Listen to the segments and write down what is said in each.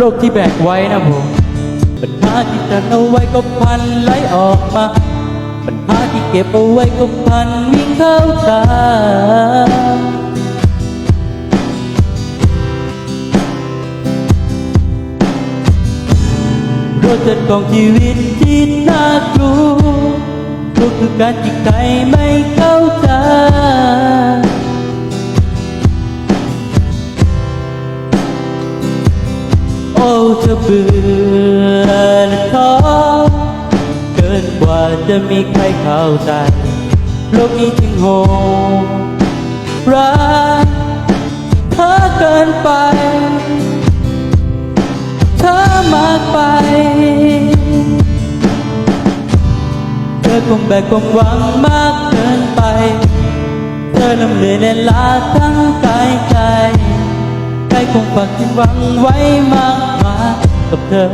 โรคที่แบกไว้นะผมปัญหาที่ตันเอาไว้ก็พันไหลออกมาปัญหาที่เก็บเอาไว้ก็พันวิ่งเข้าตาโรถจัดกองชีวิตที่น่ากลัวก็คือการที่ใครไม่เข้าใจ เบื่อและท้อเกินกว่าจะมีใครเข้าใจโลกนี้จึงโหดร้ายเธอเกินไปเธอมากไป เธอคงแบกความหวังมากเกินไป เธอลำเหนื่อยและลาทั้งกายใจใจคงฝากที่หวังไว้มาก กับเธอ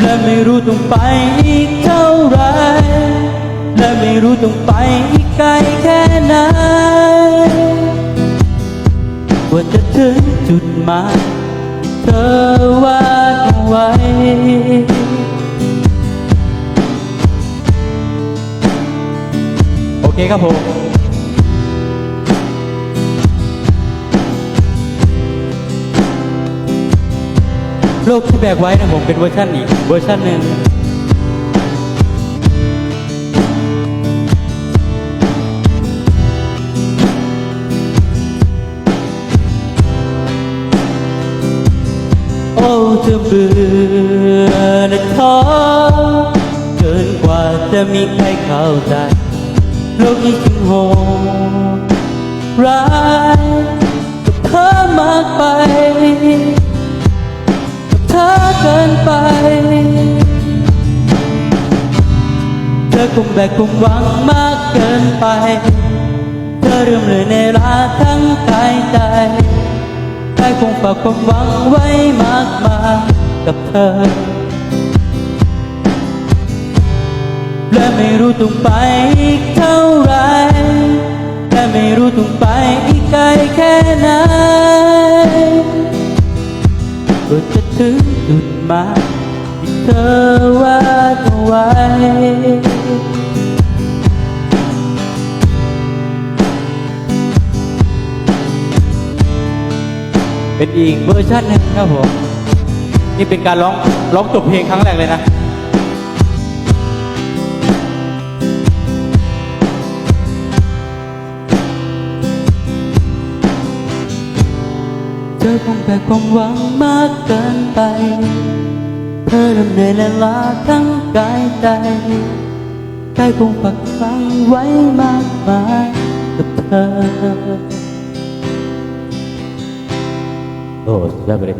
และไม่รู้ต้องไปอีกเท่าไร และไม่รู้ต้องไปอีกไกลแค่ไหนกว่าจะถึงจุดหมายเธอวาดไว้โอเคครับผม โลกที่แบกไว้นะผมเป็นเวอร์ชันอีกเวอร์ชันหนึ่งโอ้เธอเบื่อและท้อเกินกว่าจะมีใครเข้าใจโลกนี้จึงโห กินไป เธอคงแบกความหวังมากเกินไป เธอเริ่มเลยในลาทั้งกายใจใจคงฝากความหวังไว้มากมายกับเธอ และไม่รู้ต้องไปอีกเท่าไรและไม่รู้ต้องไป มาที่เธอวาดเอาไว้เป็นอีกเวอร์ชันหนึ่งครับผม นี่เป็นการร้องร้องจบเพลงครั้งแรกเลยนะ ธอคงแบกความหวังมากเกินไป เธอเริ่มเหนื่อยและล้าทั้งกายใจใจคงฝักฝังไว้มากมายกับเธอ โอ้สุดยอดไปเลย